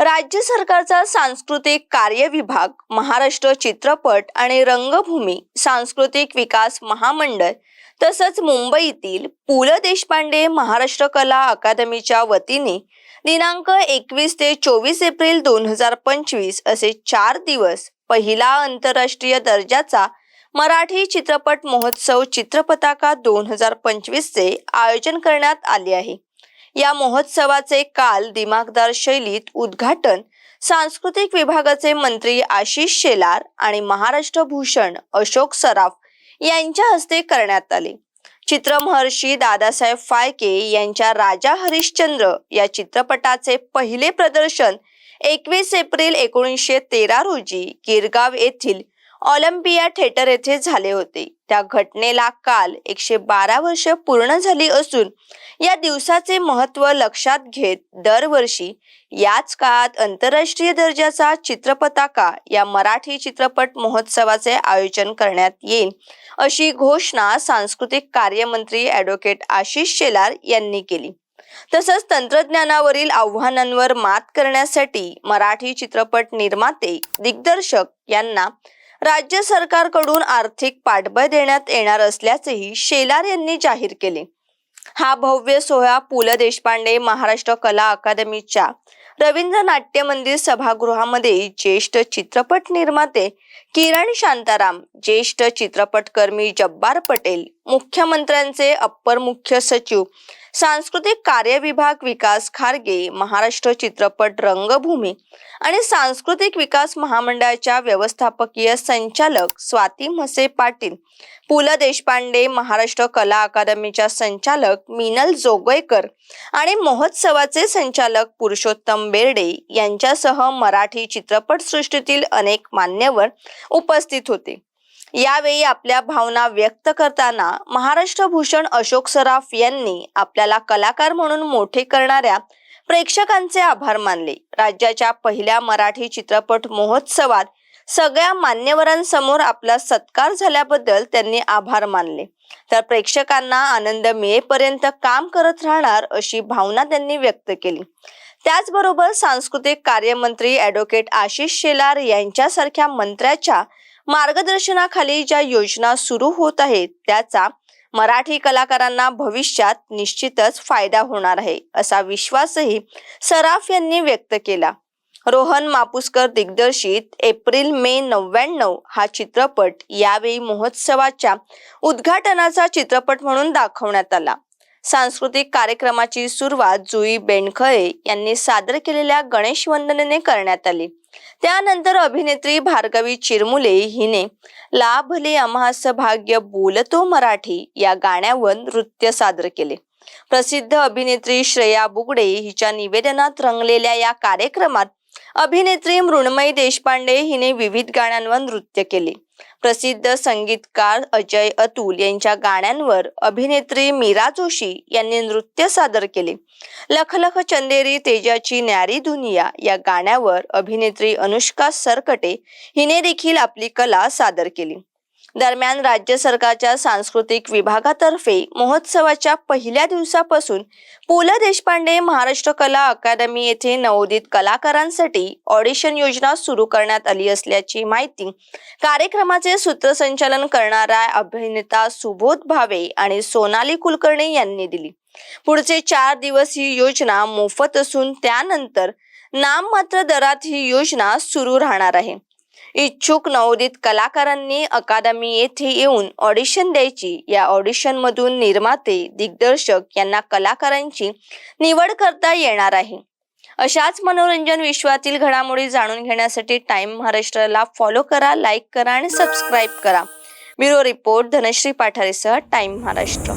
राज्य सरकारचा सांस्कृतिक कार्य विभाग महाराष्ट्र चित्रपट आणि रंगभूमी सांस्कृतिक विकास महामंडळ तसंच मुंबईतील पु ल देशपांडे महाराष्ट्र कला अकादमीच्या वतीने दिनांक एकवीस ते चोवीस एप्रिल दोन हजार पंचवीस असे चार दिवस पहिला आंतरराष्ट्रीय दर्जाचा मराठी चित्रपट महोत्सव चित्रपताका दोन हजार पंचवीसचे आयोजन करण्यात आले आहे. या महोत्सवाचे काल दिमागदार शैलीत उद्घाटन सांस्कृतिक विभागाचे मंत्री आशिष शेलार आणि महाराष्ट्र भूषण अशोक सराफ यांच्या हस्ते करण्यात आले. चित्रमहर्षी दादासाहेब फाळके यांच्या राजा हरिश्चंद्र या चित्रपटाचे पहिले प्रदर्शन एकवीस एप्रिल एकोणीसशे तेरा रोजी गिरगाव येथील ऑलिम्पिया थिएटर येथे झाले होते. त्या घटनेला काल एकशे बारा वर्ष पूर्ण झाली असून या दिवसाचे महत्त्व लक्षात घेत दरवर्षी याच काळात आंतरराष्ट्रीय दर्जाचा चित्रपताका या मराठी चित्रपट महोत्सवाचे आयोजन करण्यात येईल अशी घोषणा सांस्कृतिक कार्यमंत्री ॲडव्होकेट आशिष शेलार यांनी केली. तसंच तंत्रज्ञानावरील आव्हानांवर मात करण्यासाठी मराठी चित्रपट निर्माते दिग्दर्शक यांना राज्य सरकारकडून आर्थिक पाठबळ देण्यात येणार असल्याचेही शेलार यांनी जाहीर केले. हा भव्य सोहळा पु ल देशपांडे महाराष्ट्र कला अकादमीच्या रवींद्र नाट्य मंदिर सभागृहामध्ये ज्येष्ठ चित्रपट निर्माते किरण शांताराम ज्येष्ठ चित्रपटकर्मी जब्बार पटेल मुख्यमंत्र्यांचे अप्पर मुख्य सचिव सांस्कृतिक कार्य विभाग विकास खारगे महाराष्ट्र चित्रपट रंगभूमी आणि सांस्कृतिक विकास महामंडळाच्या व्यवस्थापकीय संचालक स्वाती म्हसे पाटील पु ल देशपांडे महाराष्ट्र कला अकादमीच्या संचालक मिनल जोगळेकर आणि महोत्सवाचे संचालक पुरुषोत्तम बेर्डे यांच्यासह मराठी चित्रपटसृष्टीतील अनेक मान्यवर उपस्थित होते. यावेळी आपल्या भावना व्यक्त करताना महाराष्ट्र भूषण अशोक सराफ यांनी आपल्याला कलाकार म्हणून मोठे करणाऱ्या प्रेक्षकांचे आभार मानले. राज्याच्या पहिल्या मराठी चित्रपट महोत्सवात सगळ्या मान्यवरांसमोर आपला सत्कार झाल्याबद्दल त्यांनी आभार मानले. तर प्रेक्षकांना आनंद मिळेपर्यंत काम करत राहणार अशी भावना त्यांनी व्यक्त केली. त्याचबरोबर सांस्कृतिक कार्यमंत्री ॲडव्होकेट आशिष शेलार यांच्यासारख्या मंत्र्याच्या मार्गदर्शनाखाली ज्या योजना सुरू होत आहेत त्याचा मराठी कलाकारांना भविष्यात निश्चितच फायदा होणार आहे असा विश्वासही सराफ यांनी व्यक्त केला. रोहन मापुसकर दिग्दर्शित एप्रिल मे नव्याण्णव हा चित्रपट यावेळी महोत्सवाच्या उद्घाटनाचा चित्रपट म्हणून दाखवण्यात आला. सांस्कृतिक कार्यक्रमाची सुरुवात जुई बेंडखळे यांनी सादर केलेल्या गणेश वंदनेने करण्यात आली. त्यानंतर अभिनेत्री भार्गवी चिरमुले हिने लाभले आम्हास भाग्य बोलतो मराठी या गाण्यावर नृत्य सादर केले. प्रसिद्ध अभिनेत्री श्रेया बुगडे हिच्या निवेदनात रंगलेल्या या कार्यक्रमात अभिनेत्री मृण्मयी देशपांडे हिने विविध गाण्यांवर नृत्य केले. प्रसिद्ध संगीतकार अजय अतुल यांच्या गाण्यांवर अभिनेत्री मीरा जोशी यांनी नृत्य सादर केले. लख लख चंदेरी तेजाची न्यारी दुनिया या गाण्यावर अभिनेत्री अनुष्का सरकटे हिने देखील आपली कला सादर केली. दरम्यान राज्य सरकारच्या सांस्कृतिक विभागातर्फे महोत्सवाच्या पहिल्या दिवसापासून पु ल देशपांडे महाराष्ट्र कला अकादमी येथे नवोदित कलाकारांसाठी ऑडिशन योजना सुरू करण्यात आली असल्याची माहिती कार्यक्रमाचे सूत्रसंचालन करणारा अभिनेता सुबोध भावे आणि सोनाली कुलकर्णी यांनी दिली. पुढचे चार दिवस ही योजना मोफत असून त्यानंतर नाममात्र दरात ही योजना सुरू राहणार आहे. इच्छुक नवोदित कलाकारांनी अकादमी येथे येऊन ऑडिशन द्यायची. या ऑडिशनमधून निर्माते दिग्दर्शक यांना कलाकारांची निवड करता येणार आहे. अशाच मनोरंजन विश्वातील घडामोडी जाणून घेण्यासाठी टाइम महाराष्ट्राला फॉलो करा लाईक करा आणि सबस्क्राईब करा. ब्युरो रिपोर्ट धनश्री पाठारेसह टाइम महाराष्ट्र.